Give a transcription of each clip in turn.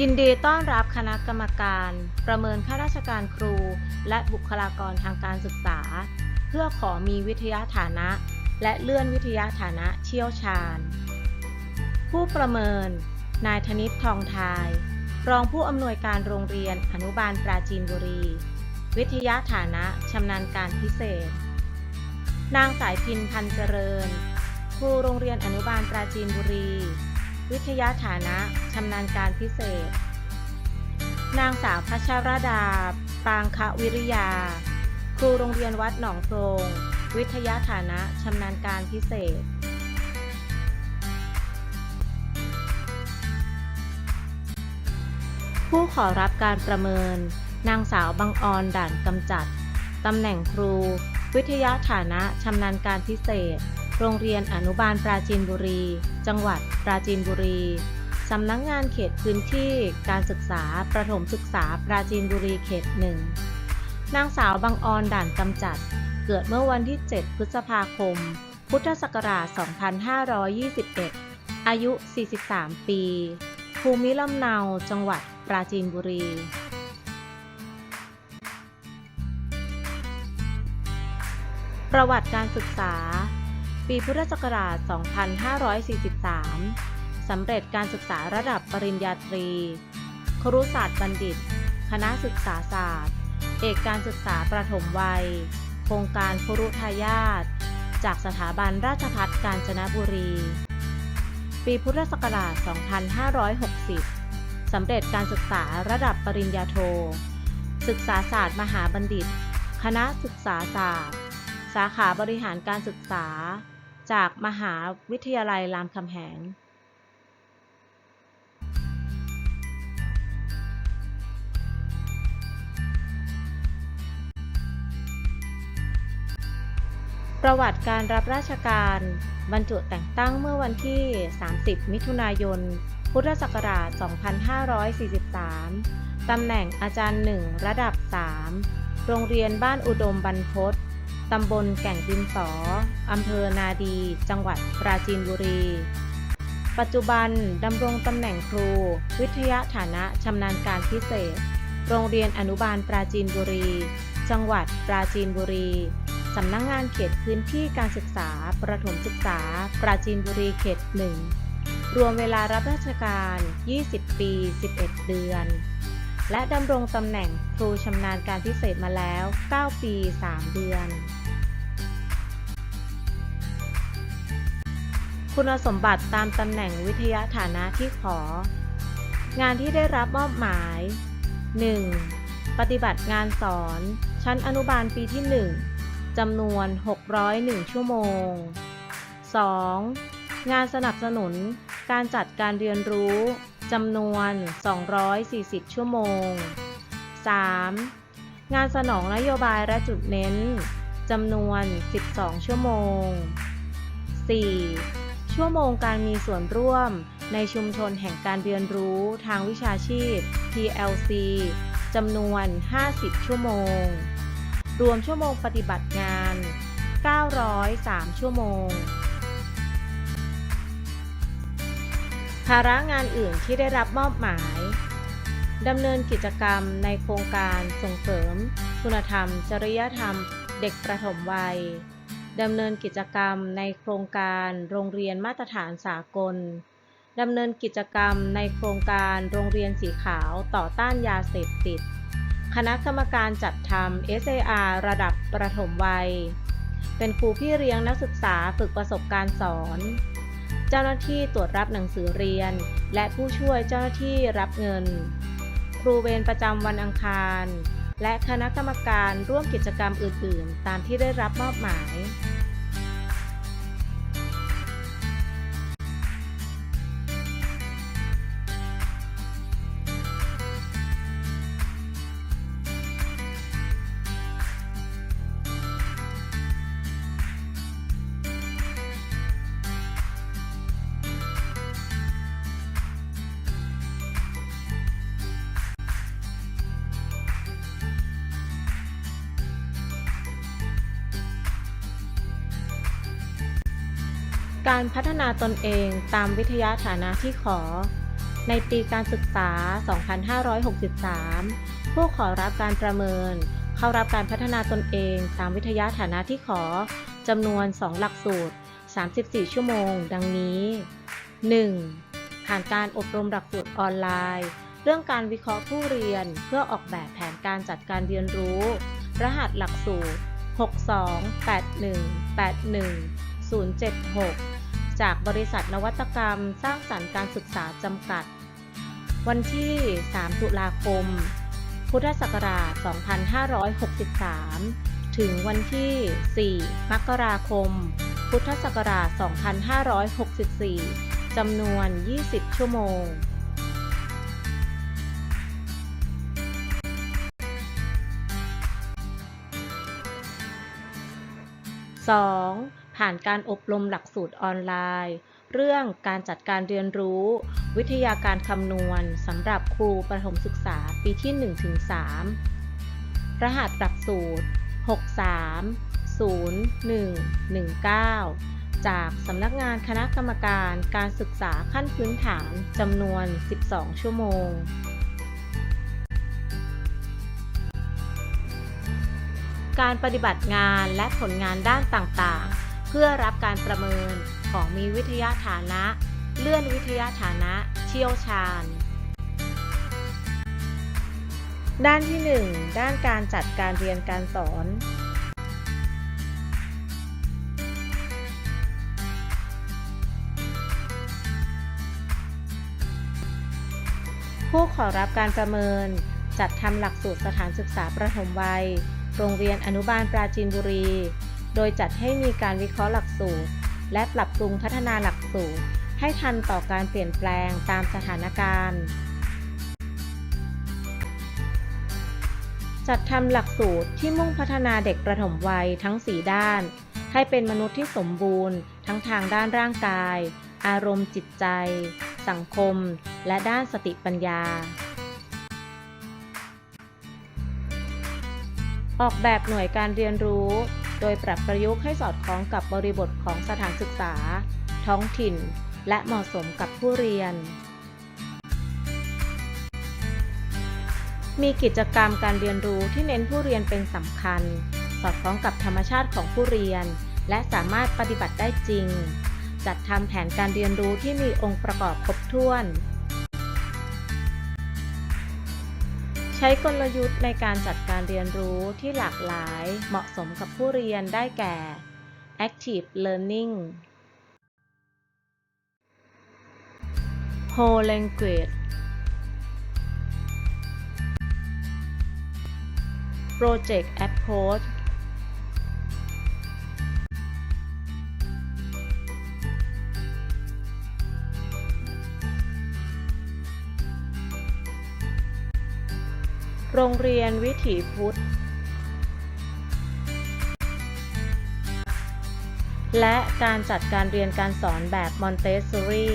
ยินดีต้อนรับคณะกรรมการ ประเมินข้าราชการครู และบุคลากรทางการศึกษา เพื่อขอมีวิทยาฐานะ และเลื่อนวิทยาฐานะเชี่ยวชาญ ผู้ประเมิน นายธนิตทองทาย รองผู้อำนวยการโรงเรียนอนุบาลปราจีนบุรี วิทยาฐานะชำนาญการพิเศษ นางสายพินพันเจริญ ครูโรงเรียนอนุบาลปราจีนบุรี วิทยาฐานะชำนาญการพิเศษ นางสาวพัชรดา ปางคะวิริยา ครูโรงเรียนวัดหนองโพรง วิทยาฐานะชำนาญการพิเศษผู้ขอรับการประเมิน นางสาวบังออนด่านกำจัด ตำแหน่งครู วิทยาฐานะชำนาญการพิเศษ โรงเรียนอนุบาลปราจีนบุรี จังหวัดปราจีนบุรี สำนักงงานเขตพื้นที่การศึกษาประถมศึกษาปราจีนบุรีเขตหนึ่งนางสาวบังออนด่านกำจัด เกิดเมื่อวันที่ 7 พฤษภาคม พุทธศักราช 2521 อายุ 43 ปี ภูมิลำเนา จังหวัดปราจีนบุรีประวัติการศึกษา ปีพุทธศักราช 2543 สำเร็จการศึกษาระดับปริญญาตรี ครุศาสตร์บัณฑิต คณะศึกษาศาสตร์ เอกการศึกษาประถมวัย โครงการครุทายาท จากสถาบันราชภัฏกาญจนบุรี ปีพุทธศักราช 2560 สำเร็จการศึกษาระดับปริญญาโท ศึกษาศาสตร์มหาบัณฑิต คณะศึกษาศาสตร์สาขาบริหารการศึกษา จากมหาวิทยาลัยรามคำแหงประวัติการรับราชการบรรจุแต่งตั้งเมื่อวันที่ 30 มิถุนายน พุทธศักราช 2543 ตำแหน่งอาจารย์ 1 ระดับ 3 โรงเรียนบ้านอุดมบรรพต ตำบลแก่งดินสอ อำเภอนาดี จังหวัดปราจีนบุรี ปัจจุบันดำรงตำแหน่งครู วิทยาฐานะชำนาญการพิเศษ โรงเรียนอนุบาลปราจีนบุรี จังหวัดปราจีนบุรี สำนักงงานเขตพื้นที่การศึกษา ประถมศึกษา ปราจีนบุรีเขตหนึ่งรวมเวลารับราชการ 20 ปี 11 เดือน และดำรงตำแหน่งครูชำนาญการพิเศษมาแล้ว 9 ปี 3 เดือน คุณสมบัติตามตำแหน่งวิทยาฐานะที่ขอ งานที่ได้รับมอบหมาย 1. ปฏิบัติงานสอน ชั้นอนุบาลปีที่ 1จำนวน 601 ชั่วโมง 2. งานสนับสนุนการจัดการเรียนรู้จำนวน 240 ชั่วโมง 3. งานสนองนโยบายและจุดเน้นจำนวน 12 ชั่วโมง 4. ชั่วโมงการมีส่วนร่วม ในชุมชนแห่งการเรียนรู้ทางวิชาชีพ PLC จำนวน 50 ชั่วโมง รวมชั่วโมงปฏิบัติงาน 903 ชั่วโมง ภาระงานอื่นที่ได้รับมอบหมายดำเนินกิจกรรมในโครงการส่งเสริม คุณธรรม จริยธรรม เด็กประถมวัย ดำเนินกิจกรรมในโครงการโรงเรียนมาตรฐานสากล ดำเนินกิจกรรมในโครงการโรงเรียนสีขาวต่อต้านยาเสพติด คณะกรรมการจัดทำ SAR ระดับประถมวัย เป็นครูพี่เลี้ยงนักศึกษาฝึกประสบการณ์สอน เจ้าหน้าที่ตรวจรับหนังสือเรียน และผู้ช่วยเจ้าหน้าที่รับเงิน ครูเวรประจำวันอังคาร และคณะกรรมการร่วมกิจกรรมอื่น ๆ ตามที่ได้รับมอบหมาย การพัฒนาตนเองตามวิทยาฐานะที่ขอ ในปีการศึกษา 2563 ผู้ขอรับการประเมิน เข้ารับการพัฒนาตนเองตามวิทยาฐานะที่ขอจำนวน 2 หลักสูตร 34 ชั่วโมง ดังนี้ 1. ผ่านการอบรมหลักสูตรออนไลน์ เรื่องการวิเคราะห์ผู้เรียนเพื่อออกแบบแผนการจัดการเรียนรู้ รหัสหลักสูตร 628181076 จากบริษัทนวัตกรรม สร้างสรรค์การศึกษาจำกัด วันที่ 3 ตุลาคม พุทธศักราช 2563 ถึงวันที่ 4 มกราคม พุทธศักราช 2564 จำนวน 20 ชั่วโมง 2. ผ่านการอบรมหลักสูตรออนไลน์ เรื่องการจัดการเรียนรู้ วิทยาการคำนวณสำหรับครูประถมศึกษาปีที่ 1-3 รหัสหลักสูตร 630119 จากสำนักงานคณะกรรมการการศึกษาขั้นพื้นฐานจำนวน 12 ชั่วโมงการปฏิบัติงานและผลงานด้านต่างๆ พื่อรับการประเมินของมีวิทยาฐานะ เลื่อนวิทยาฐานะ เชี่ยวชาญ ด้านที่ 1 ด้านการจัดการเรียนการสอน ผู้ขอรับการประเมิน จัดทำหลักสูตรสถานศึกษาประถมวัย โรงเรียนอนุบาลปราจีนบุรี โดยจัดให้มีการวิเคราะห์หลักสูตร และปรับปรุงพัฒนาหลักสูตร ให้ทันต่อการเปลี่ยนแปลงตามสถานการณ์ จัดทำหลักสูตรที่มุ่งพัฒนาเด็กประถมวัยทั้ง 4 ด้าน ให้เป็นมนุษย์ที่สมบูรณ์ ทั้งทางด้านร่างกาย อารมณ์จิตใจ สังคม และด้านสติปัญญาออกแบบหน่วยการเรียนรู้ โดยปรับประยุกต์ให้สอดคล้องกับบริบทของสถานศึกษา ท้องถิ่น และเหมาะสมกับผู้เรียน มีกิจกรรมการเรียนรู้ที่เน้นผู้เรียนเป็นสำคัญ สอดคล้องกับธรรมชาติของผู้เรียน และสามารถปฏิบัติได้จริง จัดทำแผนการเรียนรู้ที่มีองค์ประกอบครบถ้วน ช้กลยุทธ์ในการจัดการเรียนรู้ที่หลากหลายเหมาะสมกับผู้เรียนได้แก่ Active Learning Whole Language Project Approach โรงเรียนวิถีพุทธ และการจัดการเรียนการสอนแบบมอนเตสซอรี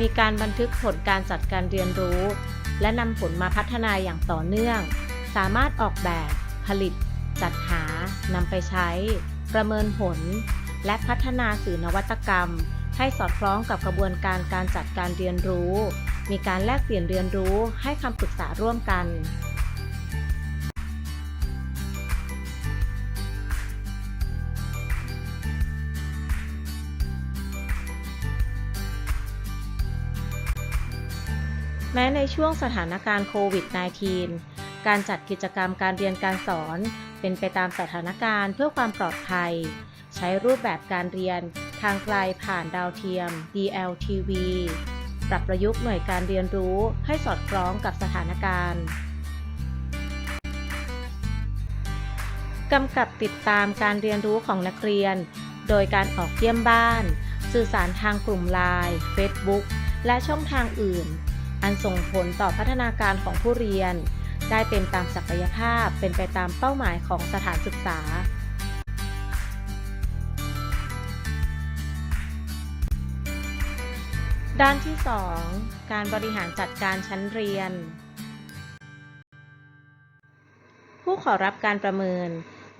มีการบันทึกผลการจัดการเรียนรู้ และนำผลมาพัฒนาอย่างต่อเนื่อง สามารถออกแบบ ผลิต จัดหานำไปใช้ ประเมินผล และพัฒนาสื่อนวัตกรรม ให้สอดคล้องกับกระบวนการการจัดการเรียนรู้ มีการแลกเปลี่ยนเรียนรู้ให้คำปรึกษาร่วมกัน แม้ในช่วงสถานการณ์โควิด -19 การจัดกิจกรรมการเรียนการสอนเป็นไปตามสถานการณ์เพื่อความปลอดภัย ใช้รูปแบบการเรียน ทางไกลผ่านดาวเทียม DLTV ปรับประยุกต์หน่วยการเรียนรู้ให้สอดคล้องกับสถานการณ์กำกับติดตามการเรียนรู้ของนักเรียน โดยการออกเยี่ยมบ้าน สื่อสารทางกลุ่มไลน์ Facebook และช่องทางอื่น อันส่งผลต่อพัฒนาการของผู้เรียน ได้เป็นตามศักยภาพเป็นไปตามเป้าหมายของสถานศึกษา ด้านที่ 2 การบริหารจัดการชั้นเรียน ผู้ขอรับการประเมิน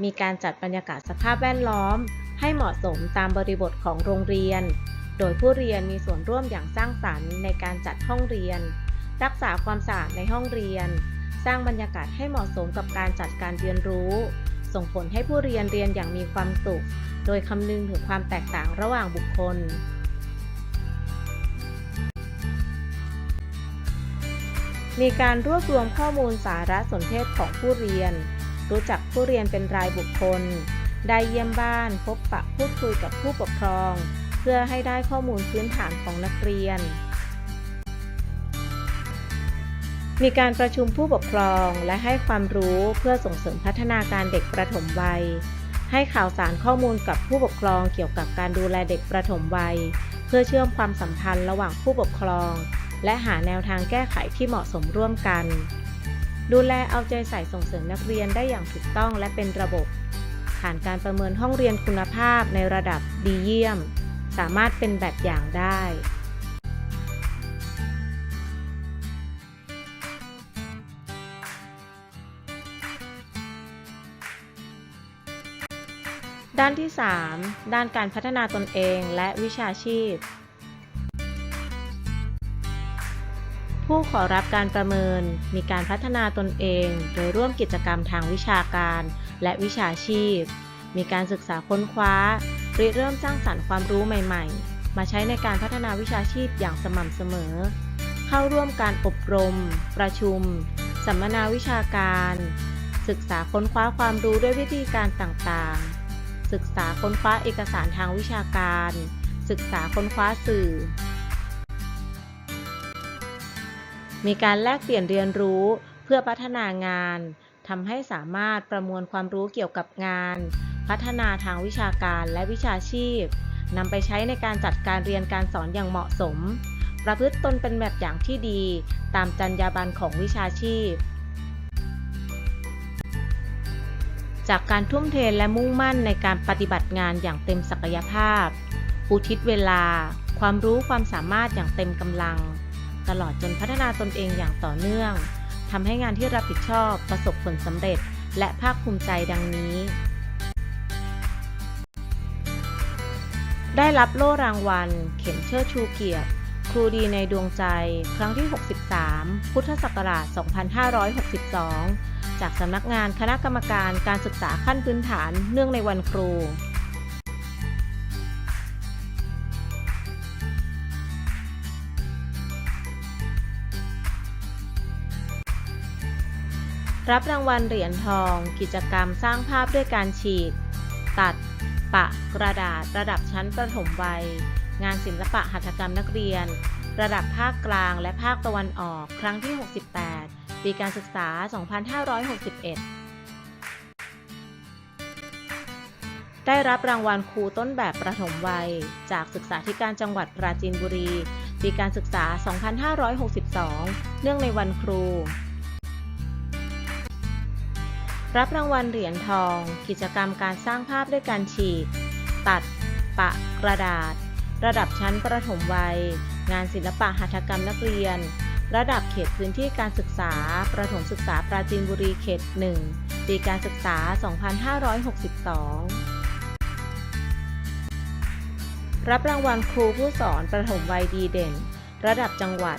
มีการจัดบรรยากาศสภาพแวดล้อม ให้เหมาะสมตามบริบทของโรงเรียน โดยผู้เรียนมีส่วนร่วมอย่างสร้างสรรค์ในการจัดห้องเรียน รักษาความสะอาดในห้องเรียน สร้างบรรยากาศให้เหมาะสมกับการจัดการเรียนรู้ ส่งผลให้ผู้เรียนเรียนอย่างมีความสุข โดยคำนึงถึงความแตกต่างระหว่างบุคคล มีการรวบรวมข้อมูลสารสนเทศของผู้เรียน รู้จักผู้เรียนเป็นรายบุคคล ได้เยี่ยมบ้าน พบปะพูดคุยกับผู้ปกครอง เพื่อให้ได้ข้อมูลพื้นฐานของนักเรียน มีการประชุมผู้ปกครองและให้ความรู้เพื่อส่งเสริมพัฒนาการเด็กประถมวัย ให้ข่าวสารข้อมูลกับผู้ปกครองเกี่ยวกับการดูแลเด็กประถมวัย เพื่อเชื่อมความสัมพันธ์ระหว่างผู้ปกครอง และหาแนวทางแก้ไขที่เหมาะสมร่วมกัน ดูแลเอาใจใส่ส่งเสริมนักเรียนได้อย่างถูกต้องและเป็นระบบ ผ่านการประเมินห้องเรียนคุณภาพในระดับดีเยี่ยม สามารถเป็นแบบอย่างได้ด้านที่ 3 ด้านการพัฒนาตนเองและวิชาชีพ ผู้ขอรับการประเมิน มีการพัฒนาตนเอง โดยร่วมกิจกรรมทางวิชาการและวิชาชีพ มีการศึกษาค้นคว้าริเริ่มสร้างสรรค์ความรู้ใหม่ ๆ มาใช้ในการพัฒนาวิชาชีพอย่างสม่ำเสมอ เข้าร่วมการอบรม ประชุม สัมมนาวิชาการ ศึกษาค้นคว้าความรู้ด้วยวิธีการต่างๆ ศึกษาค้นคว้าเอกสารทางวิชาการ ศึกษาค้นคว้าสื่อ มีการแลกเปลี่ยนเรียนรู้เพื่อพัฒนางานทำให้สามารถประมวลความรู้เกี่ยวกับงาน พัฒนาทางวิชาการและวิชาชีพนำไปใช้ในการจัดการเรียนการสอนอย่างเหมาะสม ประพฤติตนเป็นแบบอย่างที่ดี ตามจรรยาบรรณของวิชาชีพ จากการทุ่มเทและมุ่งมั่นในการปฏิบัติงานอย่างเต็มศักยภาพ อุทิศเวลา ความรู้ความสามารถอย่างเต็มกำลัง ตลอดจนพัฒนาตนเองอย่างต่อเนื่องทำให้งานที่รับผิดชอบประสบผลสำเร็จ และภาคภูมิใจดังนี้ ได้รับโล่รางวัล เข็มเชิดชูเกียรติ ครูดีในดวงใจ ครั้งที่ 63 พุทธศักราช 2562 จากสำนักงานคณะกรรมการการศึกษาขั้นพื้นฐานเนื่องในวันครู รับรางวัลเหรียญทอง กิจกรรมสร้างภาพด้วยการฉีดตัด ปะ กระดาษ ระดับชั้นประถมวัย งานศิลปะหัตถกรรมนักเรียน ระดับภาคกลางและภาคตะวันออก ครั้งที่ 68 ปีการศึกษา 2561ได้รับรางวัลครูต้นแบบประถมวัย จากศึกษาธิการจังหวัดปราจีนบุรี ปีการศึกษา 2562 เนื่องในวันครู รับรางวัลเหรียญทอง กิจกรรมการสร้างภาพด้วยการฉีก ตัด ปะ กระดาษ ระดับชั้นประถมวัย งานศิลปะหัตถกรรมนักเรียน ระดับเขตพื้นที่การศึกษา ประถมศึกษาปราจีนบุรีเขต 1 ปีการศึกษา 2562รับรางวัลครูผู้สอนประถมวัยดีเด่น ระดับจังหวัด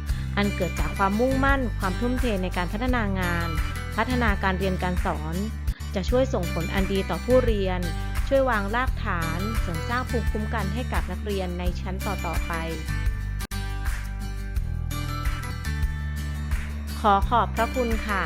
อันเกิดจากความมุ่งมั่น ความทุ่มเทในการพัฒนางาน พัฒนาการเรียนการสอน จะช่วยส่งผลอันดีต่อผู้เรียน ช่วยวางรากฐานเสริมสร้างภูมิคุ้มกันให้กับนักเรียนในชั้นต่อๆไป ขอขอบพระคุณค่ะ